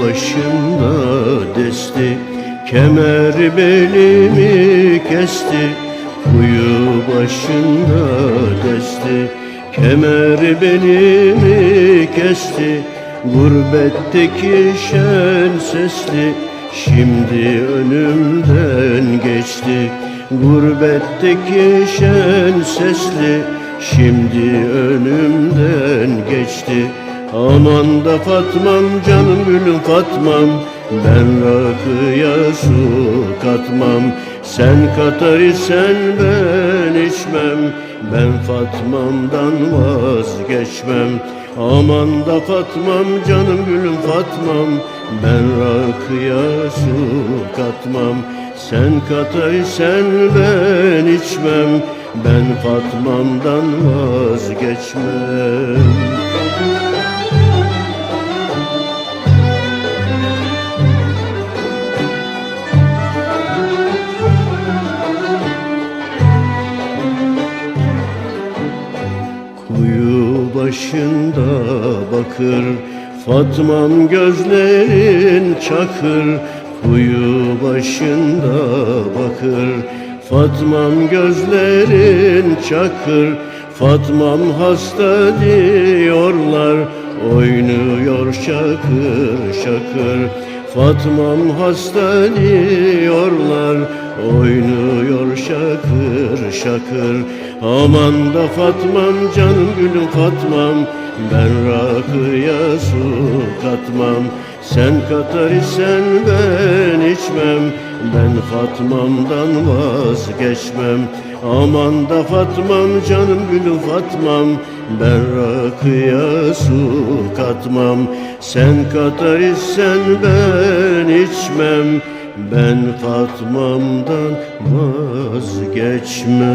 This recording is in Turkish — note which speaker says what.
Speaker 1: başında desti Kemer belimi kesti. Kuyu başında desti Kemer belimi kesti. Gurbetteki şen sesli Şimdi önümden geçti. Gurbetteki şen sesli Şimdi önümden geçti Aman da Fatmam canım gülüm Fatmam. Ben rakıya su katmam. Sen katar isen ben içmem. Ben Fatmam'dan vazgeçmem. Aman da Fatmam canım gülüm Fatmam. Ben rakıya su katmam. Sen katar isen ben içmem. Ben Fatmam'dan vazgeçmem Kuyu başında bakır Fatmam gözlerin çakır. Kuyu başında bakır Fatmam gözlerin çakır. Fatmam hasta diyorlar Oynuyor şakır şakır. Fatmam hasta diyorlar Oynuyor şakır şakır. Aman da Fatmam canım gülüm Fatmam. Ben rakıya su katmam. Sen katar isen ben içmem. Ben Fatmam'dan vazgeçmem. Aman da Fatmam canım gülüm Fatmam. Ben rakıya su katmam. Sen katar isen ben içmem Ben Fatmam'dan vazgeçmem